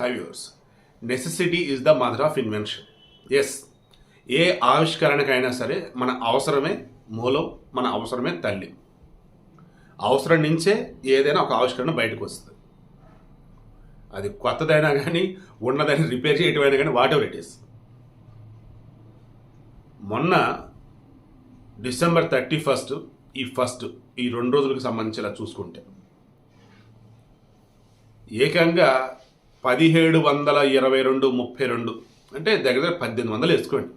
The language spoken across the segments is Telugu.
Hi viewers necessity is the mother of invention yes ఏ ఆవిష్కరణకైనా సరే మన అవసరమే మూలం మన అవసరమే తల్లి. అవసరం నుంచే ఏదైనా ఒక ఆవిష్కరణ బయటకు వస్తుంది. అది కొత్తదైనా కానీ ఉన్నదని రిపేర్ చేయటమైనా కానీ వాట్ ఎవర్ ఇట్ ఈస్ మొన్న డిసెంబర్ థర్టీ ఫస్ట్ ఈ ఫస్ట్ ఈ రెండు రోజులకు సంబంధించి చూసుకుంటే ఏకంగా పదిహేడు వందల ఇరవై రెండు ముప్పై రెండు. అంటే దగ్గర దగ్గర పద్దెనిమిది వందలు వేసుకోండి.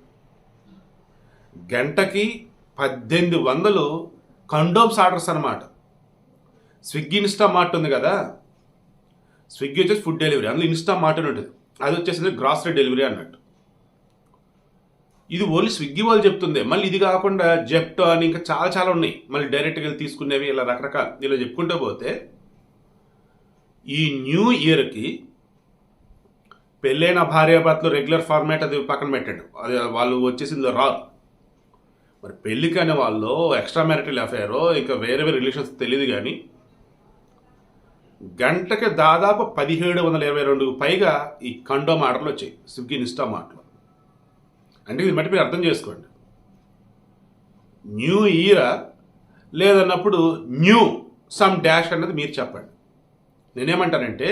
గంటకి పద్దెనిమిది వందలు కండోమ్స్ ఆర్డర్స్ అనమాట స్విగ్గీ ఇన్స్టా మార్ట్ ఉంది కదా. స్విగ్గీ వచ్చేసి ఫుడ్ డెలివరీ. అందులో ఇన్స్టా మార్ట్ అని ఉంటుంది. అది వచ్చేసి గ్రాసరీ డెలివరీ అన్నట్టు. ఇది ఓన్లీ స్విగ్గీ వాళ్ళు చెప్తుంది. మళ్ళీ ఇది కాకుండా జెప్టో అని ఇంకా చాలా చాలా ఉన్నాయి. మళ్ళీ డైరెక్ట్గా వెళ్ళి తీసుకునేవి ఇలా రకరకాలు. ఇలా చెప్పుకుంటూ పోతే ఈ న్యూ ఇయర్కి పెళ్ళైన భార్యాభర్తలు రెగ్యులర్ ఫార్మాట్ అది పక్కన పెట్టండి. అది వాళ్ళు వచ్చేసి ఇందులో రారు మరి పెళ్ళికి అనే వాళ్ళు ఎక్స్ట్రా మ్యారిటల్ అఫైరో ఇంకా వేరే వేరే రిలేషన్స్ తెలియదు కానీ గంటకి దాదాపు పదిహేడు వందల ఇరవై రెండుకు పైగా ఈ కండోమ్ ఆర్డర్లు వచ్చాయి. స్విగ్గీ ఇన్స్టా మార్ట్లో అంటే ఇది మట్టి మీరు అర్థం చేసుకోండి. న్యూ ఇయర్ లేదన్నప్పుడు న్యూ సమ్ డాష్ అన్నది మీరు చెప్పండి. నేనేమంటానంటే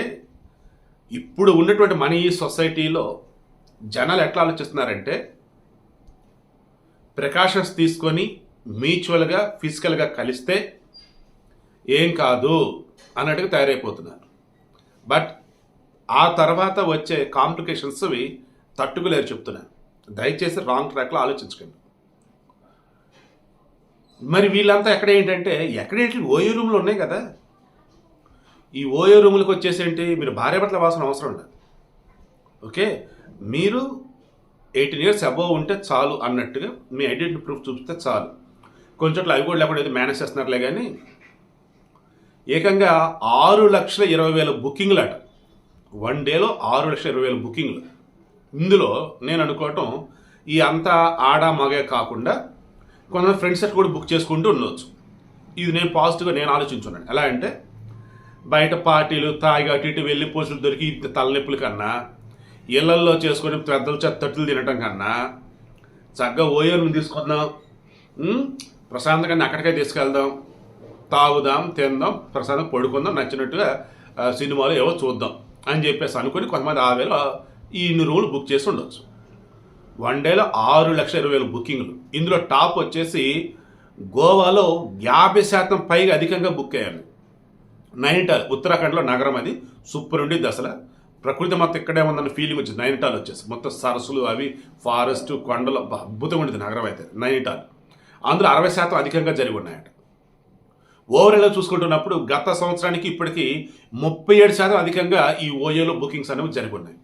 ఇప్పుడు ఉన్నటువంటి మన ఈ సొసైటీలో జనాలు ఎట్లా ఆలోచిస్తున్నారంటే ప్రికాషన్స్ తీసుకొని మ్యూచువల్గా ఫిజికల్గా కలిస్తే ఏం కాదు అన్నట్టుగా తయారైపోతున్నారు. బట్ ఆ తర్వాత వచ్చే కాంప్లికేషన్స్ అవి తట్టుకోలేరు చెప్తున్నాను దయచేసి రాంగ్ ట్రాక్లో ఆలోచించకండి. మరి వీళ్ళంతా ఎక్కడ ఏంటంటే ఎక్కడేంటి ఓయూ రూమ్లు ఉన్నాయి కదా? ఈ ఓయో రూములకు వచ్చేసి ఏంటి మీరు భార్యాభర్తల వాసన అవసరం ఉండదు ఓకే? మీరు ఎయిటీన్ ఇయర్స్ అబోవ్ ఉంటే చాలు అన్నట్టుగా మీ ఐడెంటిటీ ప్రూఫ్ చూపిస్తే చాలు. కొంచెం అవి కూడా లేకుండా ఏదో మేనేజ్ చేస్తున్నారులే కానీ ఏకంగా ఆరు లక్షల ఇరవై వేల బుకింగ్లు అట వన్ డేలో ఆరు లక్షల ఇరవై వేల బుకింగ్లు. ఇందులో నేను అనుకోవటం ఈ అంతా ఆడ మగే కాకుండా కొంతమంది ఫ్రెండ్స్ సెట్ కూడా బుక్ చేసుకుంటూ ఉండవచ్చు ఇది నేను పాజిటివ్గా నేను ఆలోచించున్నాను. ఎలా అంటే బయట పార్టీలు తాగి అటు ఇటు వెళ్ళి పోస్టులు దొరికి తలనొప్పుల కన్నా ఇళ్ళల్లో చేసుకొని పెద్దలు చెత్తట్లు తినటం కన్నా చక్కగా ఓయోని తీసుకుందాం ప్రశాంతంగా అక్కడికే తీసుకెళ్దాం తాగుదాం తిందాం ప్రశాంతం పడుకుందాం నచ్చినట్టుగా సినిమాలు ఏవో చూద్దాం అని చెప్పేసి అనుకుని కొంతమంది ఆ వేళ ఇన్ని రోజులు బుక్ చేసి ఉండొచ్చు. వన్ డేలో ఆరు లక్షల ఇరవై వేల బుకింగ్లు. ఇందులో టాప్ వచ్చేసి గోవాలో యాభై శాతం పైగా అధికంగా బుక్ అయ్యాను. నైనిటాల్ ఉత్తరాఖండ్లో నగరం అది. సూపర్ ఉండి అసలు ప్రకృతి మొత్తం ఇక్కడే ఉందన్న ఫీలింగ్ వచ్చింది. నైనిటాల్ వచ్చేసి. మొత్తం సరస్సులు అవి ఫారెస్ట్ కొండలు అద్భుతంగా ఉండేది నగరం అయితే. నైనిటాల్. అందులో అరవై శాతం అధికంగా జరిగి ఉన్నాయట. ఓవరాల్గా చూసుకుంటున్నప్పుడు గత సంవత్సరానికి ఇప్పటికీ ముప్పై ఏడు శాతం అధికంగా ఈ ఓయోలో బుకింగ్స్ అనేవి జరిగి ఉన్నాయి.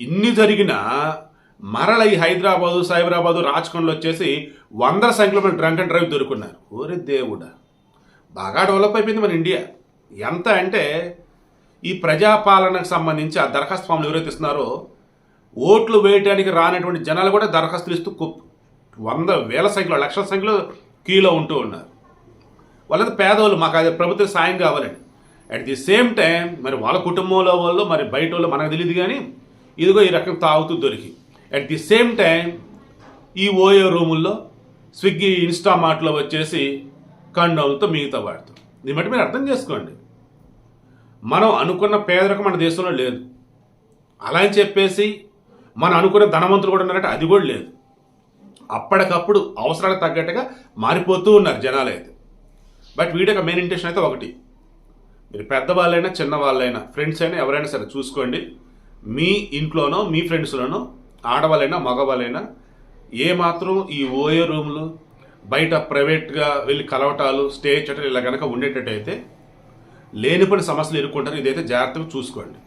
ఇన్ని జరిగినా మరల ఈ హైదరాబాదు సైబరాబాదు రాజ్కొండలు వచ్చేసి వందల సంఖ్యలో డ్రంక్ అండ్ డ్రైవ్ దొరుకున్నారు. ఓరే దేవుడా. బాగా డెవలప్ అయిపోయింది మన ఇండియా. ఎంత అంటే ఈ ప్రజాపాలనకు సంబంధించి ఆ దరఖాస్తు ఫామ్లు ఎవరైతే ఇస్తున్నారో ఓట్లు వేయడానికి రానటువంటి జనాలు కూడా దరఖాస్తులు ఇస్తూ వంద వేల సంఖ్యలో లక్షల సంఖ్యలో కీలో ఉంటూ ఉన్నారు. వాళ్ళది పేదవాళ్ళు మాకు అది ప్రభుత్వ సాయం కావాలండి అట్ ది సేమ్ టైం మరి వాళ్ళ కుటుంబంలో వాళ్ళు మరి బయట వాళ్ళు మనకు తెలియదు కానీ ఇదిగో ఈ రకం తాగుతూ దొరికి. అట్ ది సేమ్ టైం ఈ ఓయో రూముల్లో స్విగ్గీ ఇన్స్టామార్ట్లో వచ్చేసి కండోలతో మిగతా వాడుతాం దీన్ని బట్టి మీరు అర్థం చేసుకోండి. మనం అనుకున్న పేదరికం మన దేశంలో లేదు. అలా అని చెప్పేసి మనం అనుకున్న ధనవంతులు కూడా ఉన్నారంటే అది కూడా లేదు. అప్పటికప్పుడు అవసరాలకు తగ్గట్టుగా మారిపోతూ ఉన్నారు జనాలు అయితే. బట్ వీడి యొక్క మెయిన్ ఇంటెన్షన్ అయితే ఒకటి. మీరు పెద్దవాళ్ళైనా చిన్నవాళ్ళైనా ఫ్రెండ్స్ అయినా ఎవరైనా సరే చూసుకోండి. మీ ఇంట్లోనో మీ ఫ్రెండ్స్లోనో ఆడవాళ్ళైనా మగవాళ్ళైనా ఏ మాత్రం ఈ ఓయో రూములు బయట ప్రైవేట్గా వెళ్ళి కలవటాలు స్టే చేయటం ఇలా కనుక ఉండేటట్టయితే లేనిపోయిన సమస్యలు ఎదుర్కొంటారు. ఇదైతే జాగ్రత్తగా చూసుకోండి.